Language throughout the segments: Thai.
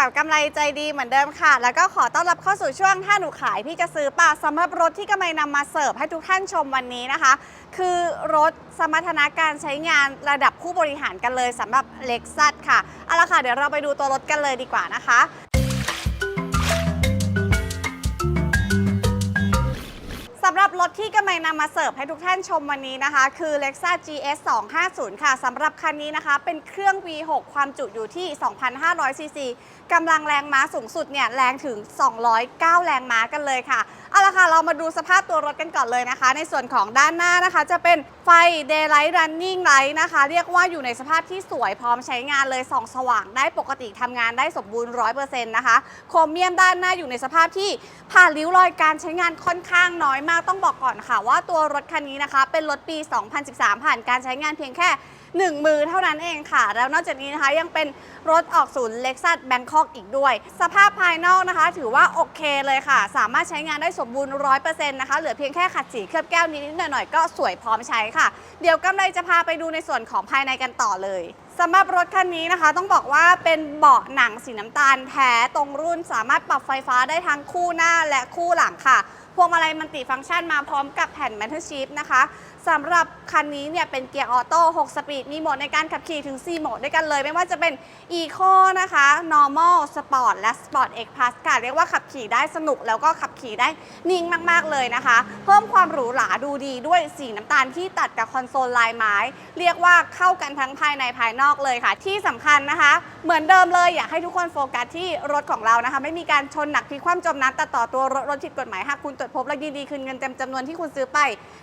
กับกำไรใจดีเหมือนเดิมค่ะ แล้วก็ขอต้อนรับเข้าสู่ช่วงถ้าหนูขายพี่จะซื้อป่ะสำหรับรถที่กำไรนำมาเสิร์ฟให้ทุกท่านชมวันนี้นะคะ คือรถสมรรถนะการใช้งานระดับผู้บริหารกันเลยสำหรับเล็กซัสค่ะเอาละค่ะเดี๋ยวเราไปดูตัวรถกันเลยดีกว่านะคะำหรับรถที่กำลังนำมาเสิร์ฟให้ทุกท่านชมวันนี้นะคะ คือ Lexus GS 250ค่ะสำหรับคันนี้นะคะ เป็นเครื่อง V6 ความจุอยู่ที่ 2,500 ซีซีกำลังแรงม้าสูงสุดเนี่ยแรงถึง 209 แรงม้ากันเลยค่ะ เอาละค่ะ เรามาดูสภาพตัวรถกันก่อนเลยนะคะ ในส่วนของด้านหน้านะคะ จะเป็นไฟ Daylight Running Light นะคะ เรียกว่าอยู่ในสภาพที่สวยพร้อมใช้งานเลยส่องสว่างได้ปกติทำงานได้สมบูรณ์ 100%นะคะ โครเมียมด้านหน้าอยู่ในสภาพที่ผ่านริ้วรอยการใช้งานค่อนข้างน้อยมากต้องบอกก่อนค่ะ ว่าตัวรถคันนี้นะคะ เป็นรถปี 2013 ผ่านการใช้งานเพียงแค่หนึ่งมือเท่านั้นเองค่ะ แล้วนอกจากนี้นะคะยังเป็นรถออกศูนย์เล็กซัสแบงคอกอีกด้วย สภาพภายนอกนะคะ ถือว่าโอเคเลยค่ะ สามารถใช้งานได้สมบูรณ์ร้อยเปอร์เซ็นต์นะคะ เหลือเพียงแค่ขัดสีเคลือบแก้วนิดๆหน่อยๆก็สวยพร้อมใช้ค่ะ เดี๋ยวกำไรจะพาไปดูในส่วนของภายในกันต่อเลย สำหรับรถคันนี้นะคะ ต้องบอกว่าเป็นเบาะหนังสีน้ำตาลแท้ตรงรุ่นสามารถปรับไฟฟ้าได้ทั้งคู่หน้าและคู่หลังค่ะ พวงมาลัยมันติฟังก์ชันมาพร้อมกับแผ่นแมทเทอร์ชีฟนะคะ สำหรับคันนี้เนี่ยเป็นเกียร์ออโต้ 6 สปีด มีโหมดในการขับขี่ถึง 4 โหมดด้วยกันเลย ไม่ว่าจะเป็น Eco นะคะ Normal Sport และ Sport X Plus ค่ะ เรียกว่าขับขี่ได้สนุกแล้วก็ขับขี่ได้นิ่งมากๆเลยนะคะ เพิ่มความหรูหราดูดีด้วยสีน้ำตาลที่ตัดกับคอนโซลลายไม้ เรียกว่าเข้ากันทั้งภายในภายนอกเลยค่ะ ที่สำคัญนะคะ เหมือนเดิมเลยอยากให้ทุกคนโฟกัสที่รถของเรานะคะ ไม่มีการชนหนักพลิกคว่ำจมน้ำตัดต่อตัวรถรถผิดกฎหมายหากคุณตรวจพบและยินดีคืนเงินเต็มจำนวนที่คุณซื้อไป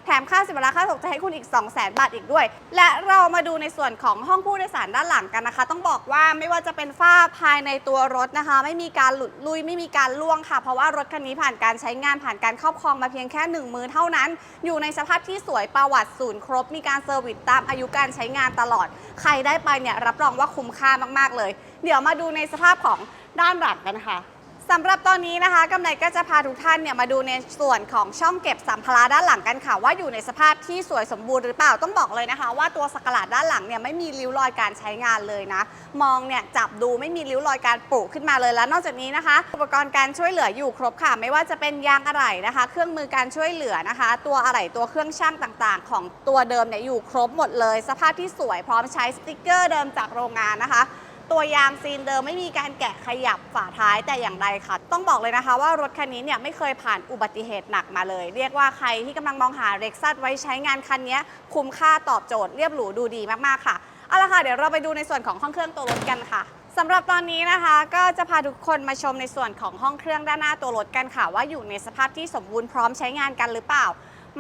แถมค่าสิบราค่าตกจะให้คุณอีก 2 0 0 0 0 0 บาทอีกด้วย และเรามาดูในส่วนของห้องผู้โดยสารด้านหลังกันนะคะ ต้องบอกว่าไม่ว่าจะเป็นฝ้าภายในตัวรถนะคะ ไม่มีการหลุดลุยไม่มีการล่วงค่ะ เพราะว่ารถคันนี้ผ่านการใช้งานผ่านการครอบครองมาเพียงแค่หนึ่งมือเท่านั้น อยู่ในสภาพที่สวยประวัติศูนย์ครบ มีการเซอร์วิสตามอายุการใช้งานตลอด ใครได้ไปเนี่ยรับรองว่าคุ้มค่ามาก ๆเลย เดี๋ยวมาดูในสภาพของด้านหลังกันค่ะ สำหรับตอนนี้นะคะกำไรก็จะพาทุกท่านเนี่ยมาดูในส่วนของช่องเก็บสัมภาระด้านหลังกันค่ะ ว่าอยู่ในสภาพที่สวยสมบูรณ์หรือเปล่าต้องบอกเลยนะคะ ว่าตัวสกกลาดด้านหลังเนี่ยไม่มีริ้วรอยการใช้งานเลยนะ มองเนี่ยจับดูไม่มีริ้วรอยการปลูกขึ้นมาเลยแล้วนอกจากนี้นะคะ อุปกรณ์การช่วยเหลืออยู่ครบค่ะ ไม่ว่าจะเป็นยางอะไหล่นะคะ เครื่องมือการช่วยเหลือนะคะ ตัวอะไหล่ตัวเครื่องช่างต่างๆ ของตัวเดิมเนี่ยอยู่ครบหมดเลย สภาพที่สวยพร้อมใช้สติกเกอร์เดิมจากโรงงานนะคะ ตัวยางซีนเดิมไม่มีการแกะขยับฝาท้ายแต่อย่างใดค่ะ ต้องบอกเลยนะคะว่ารถคันนี้เนี่ยไม่เคยผ่านอุบัติเหตุหนักมาเลย เรียกว่าใครที่กำลังมองหาเร็กซัสไว้ใช้งานคันนี้คุ้มค่าตอบโจทย์เรียบหรูดูดีมากๆค่ะเอาละค่ะเดี๋ยวเราไปดูในส่วนของห้องเครื่องตัวรถกันค่ะสำหรับตอนนี้นะคะก็จะพาทุกคนมาชมในส่วนของห้องเครื่องด้านหน้าตัวรถกันค่ะ ว่าอยู่ในสภาพที่สมบูรณ์พร้อมใช้งานกันหรือเปล่า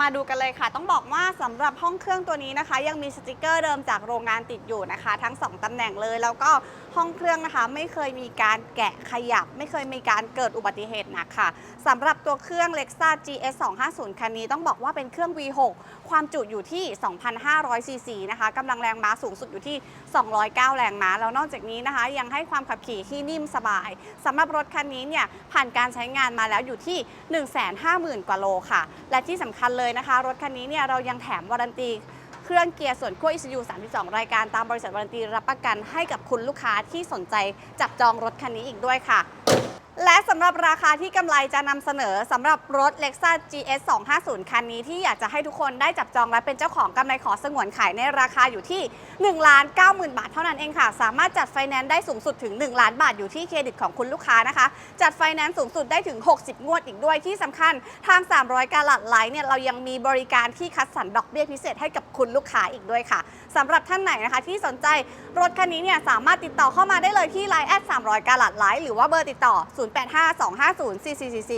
มาดูกันเลยค่ะ ต้องบอกว่าสำหรับห้องเครื่องตัวนี้นะคะ ยังมีสติกเกอร์เดิมจากโรงงานติดอยู่นะคะ ทั้ง 2ตำแหน่งเลย แล้วก็ ห้องเครื่องนะคะ ไม่เคยมีการแกะขยับ ไม่เคยมีการเกิดอุบัติเหตุหนักค่ะสำหรับตัวเครื่อง Lexus GS 250คันนี้ต้องบอกว่าเป็นเครื่อง V6 ความจุอยู่ที่ 2,500 ซีซีนะคะกำลังแรงม้าสูงสุดอยู่ที่ 209 แรงม้า แล้วนอกจากนี้นะคะ ยังให้ความขับขี่ที่นิ่มสบายสำหรับรถคันนี้เนี่ยผ่านการใช้งานมาแล้วอยู่ที่ 150,000 กว่าโลค่ะ และที่สำคัญเลยนะคะ รถคันนี้เนี่ยเรายังแถมวารันตี เครื่องเกียร์ส่วนขั้ว ECU 32 รายการตามบริษัทวารันตีรับประกันให้กับคุณลูกค้าที่สนใจจับจองรถคันนี้อีกด้วยค่ะ และสำหรับราคาที่กำไรจะนำเสนอสำหรับรถ Lexus GS 250 คันนี้ที่อยากจะให้ทุกคนได้จับจองและเป็นเจ้าของกำไรขอสงวนขายในราคาอยู่ที่ 1 ล้าน90,000 บาทเท่านั้นเองค่ะ สามารถจัดไฟแนนซ์ได้สูงสุดถึง 1 ล้านบาทอยู่ที่เครดิตของคุณลูกค้านะคะ จัดไฟแนนซ์สูงสุดได้ถึง 60 งวดอีกด้วยที่สำคัญทาง 300 กาลัดไลท์เนี่ยเรายังมีบริการที่คัดสรรดอกเบี้ยพิเศษให้กับคุณลูกค้าอีกด้วยค่ะสำหรับท่านไหนนะคะ ที่สนใจรถคันนี้เนี่ยสามารถติดต่อเข้ามาได้เลยที่ไลน์แอด300กาลัดไลน์หรือว่าเบอร์ติดต่อ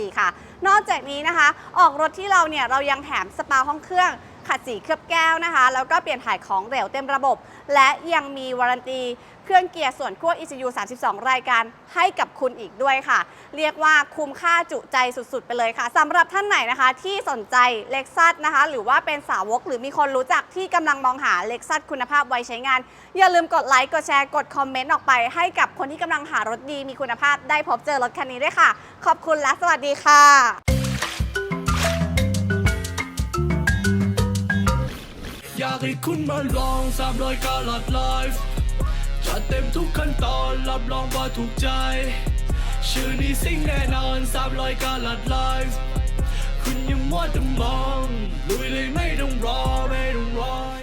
0852504444 ค่ะ นอกจากนี้นะคะ ออกรถที่เราเนี่ยเรายังแถมสปาห้องเครื่อง ขัดสีเคลือบแก้วนะคะ แล้วก็เปลี่ยนถ่ายของเหลวเต็มระบบ และยังมีวารันตีเครื่องเกียร์ส่วนขั้ว ECU 32 รายการให้กับคุณอีกด้วยค่ะ เรียกว่าคุ้มค่าจุใจสุดๆ ไปเลยค่ะสำหรับท่านไหนนะคะ ที่สนใจเล็กซัสนะคะ หรือว่าเป็นสาวกหรือมีคนรู้จักที่กำลังมองหาเล็กซัสคุณภาพไว้ใช้งาน อย่าลืมกดไลค์กดแชร์กดคอมเมนต์ออกไป ให้กับคนที่กำลังหารถดีมีคุณภาพได้พบเจอรถคันนี้ด้วยค่ะ ขอบคุณและสวัสดีค่ะ ให้คุณมาลองสามร้อยกาลัดไลฟ์จัดเต็มทุกขั้นตอนรับรองว่าถูกใจ ชื่อนี้สิ่งแน่นอนสามร้อยกาลัดไลฟ์คุณยังมัวแต่มองลุยเลยไม่ต้องรอไม่ต้องรอ